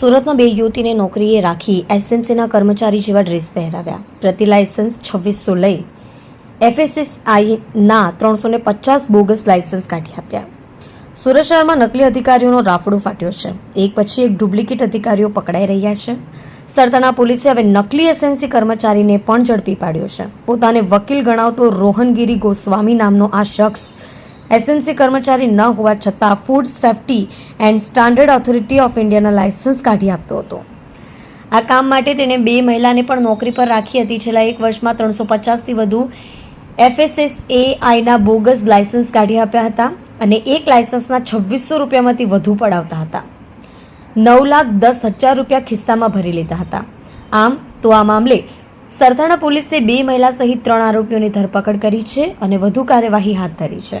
સુરતમાં બે યુવતીને નોકરીએ રાખી એસએમસીના કર્મચારી જેવા ડ્રેસ પહેરાવ્યા. પ્રતિ લાયસન્સ છવ્વીસો લઈ એફએસએસઆઈના ત્રણસો ને પચાસ બોગસ લાયસન્સ કાઢી આપ્યા. સુરત શહેરમાં નકલી અધિકારીઓનો રાફડો ફાટ્યો છે. એક પછી એક ડુપ્લિકેટ અધિકારીઓ પકડાઈ રહ્યા છે. સરતાના પોલીસે હવે નકલી એસએમસી કર્મચારીને પણ ઝડપી પાડ્યો છે. પોતાને વકીલ ગણાવતો રોહનગીરી ગોસ્વામી નામનો આ શખ્સ એસએમસી કર્મચારી ન હોવા છતાં food safety and standard authority of ઇન્ડિયાના લાયસન્સ કાઢી આપતો હતો. આ કામ માટે તેણે બે મહિલાને પણ નોકરી પર રાખી હતી. છેલ્લા એક વર્ષમાં ત્રણસો પચાસથી વધુ એફએસએસએઆઈના બોગસ લાયસન્સ કાઢી આપ્યા હતા અને એક લાયસન્સના છવ્વીસો રૂપિયામાંથી વધુ પડાવતા હતા. નવ લાખ દસ હજાર રૂપિયા ખિસ્સામાં ભરી લીધા હતા. આમ તો આ મામલે સરથાણા પોલીસે બે મહિલા સહિત ત્રણ આરોપીઓની ધરપકડ કરી છે અને વધુ કાર્યવાહી હાથ ધરી છે.